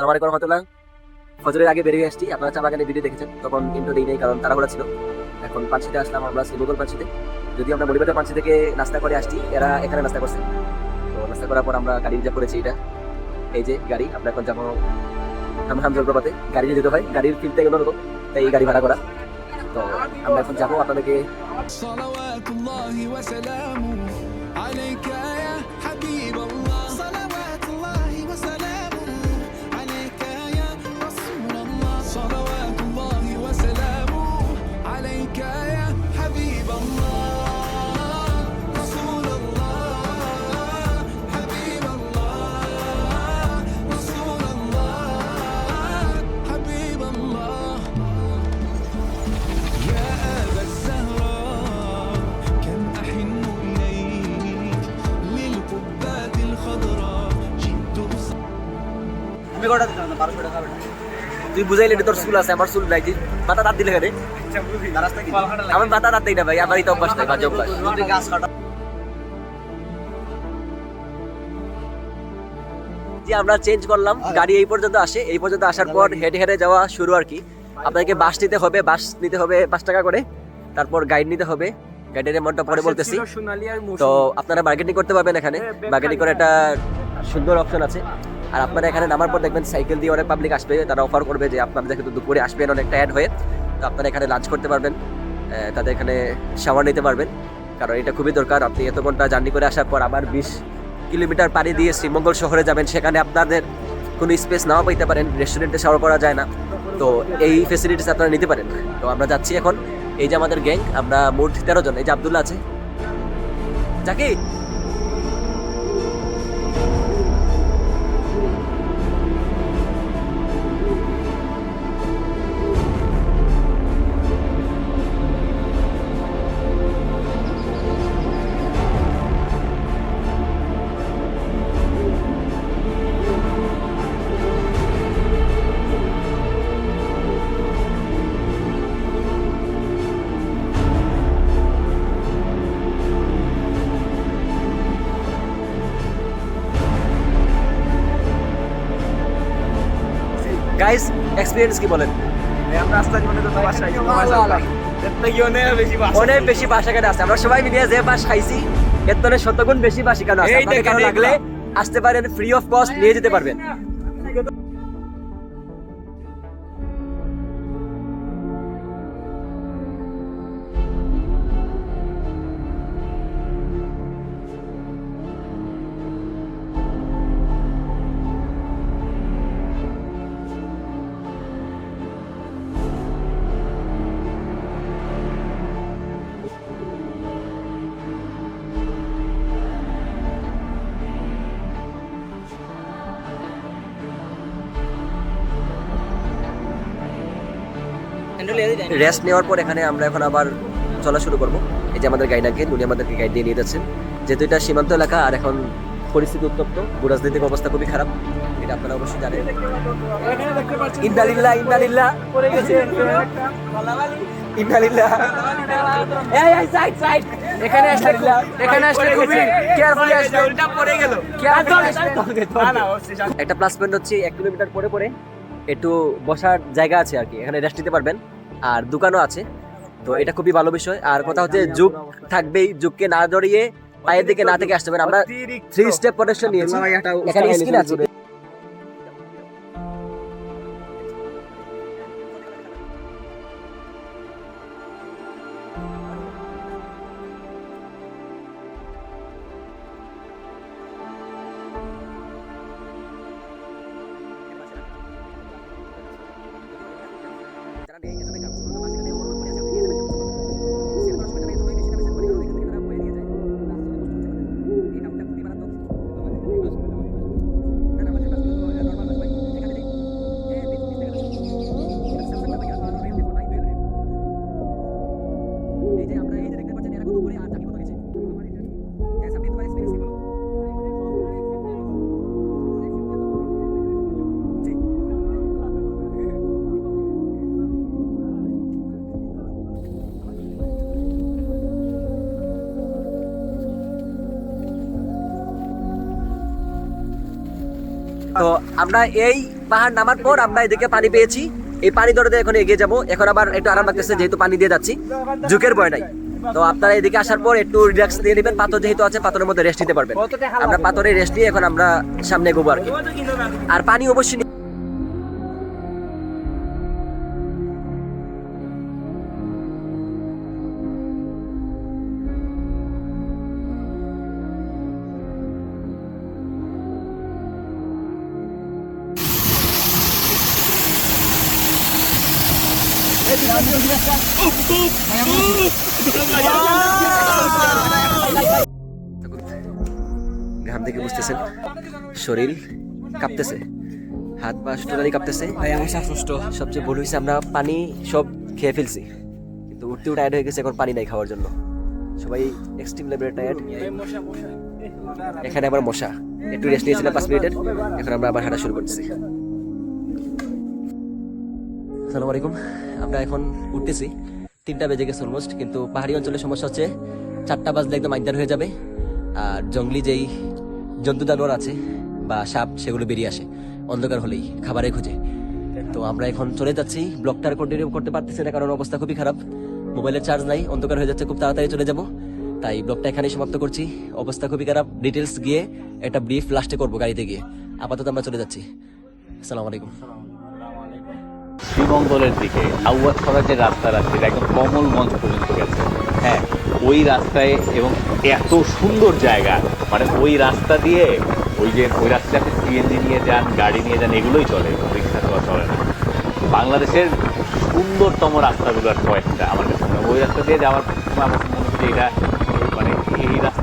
আসসালামু আলাইকুম রহমতুল্লাহ। ফজরের আগে বেরিয়ে আসছি, আপনারা চা বাগানে ভিডিও দেখেছেন, তখন কিন্তু দিই নেই কারণ তাড়াহুড়া ছিল। এখন পাঁচশিতে আসলাম আমরা শ্রীমঙ্গল পাঁচশিতে যদি আমরা মরিবাজার পাঁচশি থেকে নাস্তা করে আসছি, এরা এখানে নাস্তা করছে। তো নাস্তা করার পর আমরা গাড়ি রিজার্ভ করেছি এটা, এই যে গাড়ি, আমরা এখন যাব হামহাম জলপ্রপাতে। গাড়ি নিয়ে যেতে হয়, গাড়ির ফিরতে গেল তাই এই গাড়ি ভাড়া করা। তো আমরা এখন যাব আপনাদেরকে কটা দিতাম না বারোশো টাকা তুই বুঝাইলি তোর চুল আছে আমার চুল নাই। মাথা দাঁত দিলে কেন আমার মাথা দাঁত দিই না ভাই আমার তো অভ্যাস নাই বাজে অভ্যাস। আমরা চেঞ্জ করলাম। গাড়ি এই পর্যন্ত আসে। এই পর্যন্ত আসার পর হেঁটে হেঁটে যাওয়া শুরু আর কি। আপনাকে বাস নিতে হবে বাস নিতে হবে পাঁচ টাকা করে। তারপর গাইড নিতে হবে। গাইডের অ্যামাউন্টটা পরে বলতেছি। তো আপনারা মার্কেটিং করতে পারবেন এখানে। মার্কেটিং করে একটা সুন্দর অপশন আছে। আর আপনারা এখানে নামার পর দেখবেন সাইকেল দিয়ে অনেক পাবলিক আসবে, তারা অফার করবে যে আপনারা যেহেতু দুপুরে আসবেন অনেকটা অ্যাড হয়ে। তো আপনারা এখানে লাঞ্চ করতে পারবেন তাদের এখানে শাওয়ার নিতে পারবেন। কারণ এটা খুবই দরকার, আপনি এত ঘণ্টা জার্নি করে আসার পর আবার বিশ কিলোমিটার পাড়ি দিয়ে শ্রীমঙ্গল শহরে যাবেন, সেখানে আপনাদের কোনো স্পেস নাও পাইতে পারেন রেস্টুরেন্টে শাওয়ার করা যায় না। তো এই ফেসিলিটিস আপনারা নিতে পারেন। তো আমরা যাচ্ছি এখন, এই যে আমাদের গ্যাং আমরা মোট তেরো জন, এই যে আবদুল্লা আছে। যাকে গাইস এক্সপিরিয়েন্স কি বলেন? অনেক বেশি বাসা কেন আছে। আমরা সবাই মিলিয়ে যে বাস খাইছি এর থেকে শতগুণ বেশি বাসি কেন আছে। লাগলে আসতে পারেন ফ্রি অফ কস্ট নিয়ে যেতে পারবেন। রেস্ট নেওয়ার পর এখানে আমরা এখন আবার চলা শুরু করব। এই যে আমাদের গাইড আঙ্কেল উনি আমাদেরকে গাইড দিয়ে নিয়ে যাচ্ছেন যেহেতু এটা সীমান্ত এলাকা আর এখন পরিস্থিতি উত্তপ্ত ভূরাজনৈতিক অবস্থা খুবই খারাপ। এটা আপনারা অবশ্যই জানেন। ইন্দালিল্লাহ ইন্দালিল্লাহ ইন্দালিল্লাহ এই এই সাইড সাইড এখানে আসলে এখানে আসলে খুবই কেয়ারফুলি আসবে পড়ে গেল। একটা প্লাস পয়েন্ট হচ্ছে এক কিলোমিটার পরে পরে একটু বসার জায়গা আছে আর কি। এখানে রেস্ট নিতে পারবেন। আর দোকানও আছে। তো এটা খুবই ভালো বিষয়। আর কথা হচ্ছে যুগ থাকবেই যুগকে না জড়িয়ে পায়ের দিকে না থেকে আসতে হবে আমরা থ্রি স্টেপ প্রোটেকশন নিয়েছি। এখানে স্কিন আছে। তো আমরা এই পাহাড় নামার পর আমরা এদিকে পানি পেয়েছি। এই পানি ধরে এখন এগিয়ে যাব। এখন আবার একটু আরাম লাগতেছে, যেহেতু পানি দিয়ে যাচ্ছি। ঝুঁকের ভয় নাই। তো আপনারা এদিকে আসার পর একটু রিল্যাক্স দিয়ে নেবেন। পাথর যেহেতু আছে, পাথরের মধ্যে রেস্ট নিতে পারবেন। আমরা পাথরে রেস্ট নিয়ে এখন আমরা সামনে এগোবো আর কি। আর পানি অবশ্যই ঘাম থেকে বুঝতেছেন শরীর কাঁপতেছে হাত পা টোটালি কাঁপতেছে। সবচেয়ে ভুল হয়েছে আমরা পানি সব খেয়ে ফেলছি কিন্তু উঠতেও টায়ার্ড হয়ে গেছে এখন পানি নাই খাওয়ার জন্য। সবাই এক্সট্রিম লেভেলের টায়ার্ড এখানে আবার মশা। একটু রেস্ট নিয়েছিলাম পাঁচ মিনিটের এখন আমরা আবার হাঁটা শুরু করতেছি। আসসালামু আলাইকুম। আমরা এখন উঠতেছি। তিনটা বেজে গেছে অলমোস্ট কিন্তু পাহাড়ি অঞ্চলে সমস্যা হচ্ছে চারটা বাজলে একদম আইদার হয়ে যাবে আর জঙ্গলি যেই জন্তু জানোয়ার আছে বা সাপ, সেগুলো বেরিয়ে আসে। অন্ধকার হলেই, খাবারের খুঁজে। তো আমরা এখন চলে যাচ্ছি। ব্লগটা কন্টিনিউ করতে পারতেছি না কারণ অবস্থা খুবই খারাপ। মোবাইলের চার্জ নাই, অন্ধকার হয়ে যাচ্ছে, খুব তাড়াতাড়ি চলে যাব। তাই ব্লগটা এখানেই সমাপ্ত করছি। অবস্থা খুবই খারাপ। ডিটেলস গিয়ে একটা ব্রিফ লাস্টে করব গাড়িতে গিয়ে। আপাতত আমরা চলে যাচ্ছি। আসসালামু আলাইকুম। শ্রীমঙ্গলের দিকে আউয়ার ছড়া যে রাস্তার আছে এটা একদম কমলগঞ্জ পর্যন্ত গেছে হ্যাঁ ওই রাস্তায় এবং এত সুন্দর জায়গা মানে ওই রাস্তা দিয়ে ওই যে, ওই রাস্তায় আপনি সিএনজি নিয়ে যান, গাড়ি নিয়ে যান, এগুলোই চলে, রিক্সা তো চলে না বাংলাদেশের সুন্দরতম রাস্তাগুলোর কয়েকটা আমার কাছে। ওই রাস্তা দিয়ে যাওয়ার আমার মনে হচ্ছে এটা মানে এই রাস্তার কোনো